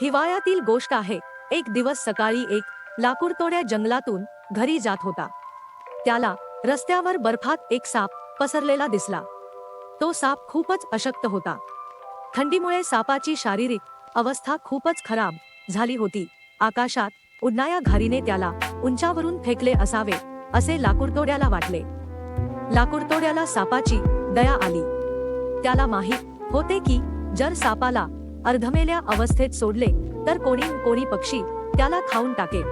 हिवाळ्यातील गोष्ट आहे. एक दिवस सकाळी एक लाकूडतोड्या जंगलातून घरी जात होता. त्याला रस्त्यावर बर्फात एक साप पसरलेला दिसला. तो साप खूपच अशक्त होता. थंडीमुळे सापाची शारीरिक अवस्था खूपच खराब झाली होती. आकाशात उडणाऱ्या घारीने त्याला उंचावरून फेकले असावे असे लाकूडतोड्याला वाटले. लाकूडतोड्याला सापाची दया आली. त्याला माहीत होते की जर सापाला अर्धमेल्या अवस्थेत सोडले तर कोणी कोणी पक्षी त्याला खाऊन टाकेल.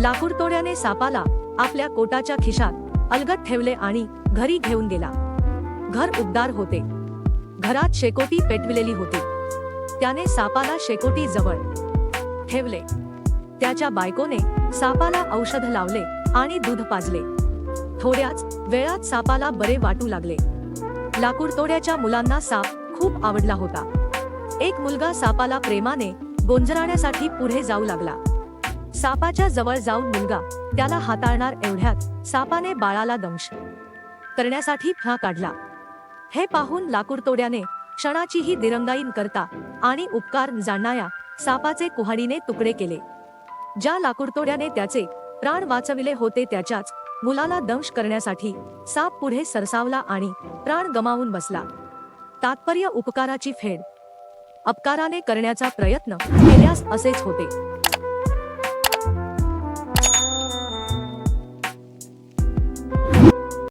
लाकूडतोड्याने सापाला आपल्या कोटाच्या खिशात अलगत ठेवले आणि घरी घेऊन गेला. घर उबदार होते. घरात शेकोटी पेटविलेली होती. त्याने सापाला शेकोटी जवळ ठेवले. त्याच्या बायकोने सापाला औषध लावले आणि दूध पाजले. थोड्याच वेळात सापाला बरे वाटू लागले. लाकूडतोड्याच्या मुलांना साप खूप आवडला होता. एक मुलगा सापाला प्रेमाने गोंजराण्यासाठी पुढे जाऊ लागला. सापाच्या जवळ जाऊन मुलगा त्याला हाताळणार एवढ्यात सापाने बाळाला दंश करण्यासाठी फा काढला. हे पाहून लाकूडतोड्याने क्षणाचीही दिरंगाईन करता आणि उपकार जाणणाऱ्या सापाचे कुहाडीने तुकडे केले. ज्या लाकूडतोड्याने त्याचे प्राण वाचविले होते त्याच्याच मुलाला दंश करण्यासाठी साप पुढे सरसावला आणि प्राण गमावून बसला. तात्पर्य उपकाराची फेड अपकाराने करण्याचा प्रयत्न केल्यास असेच होते.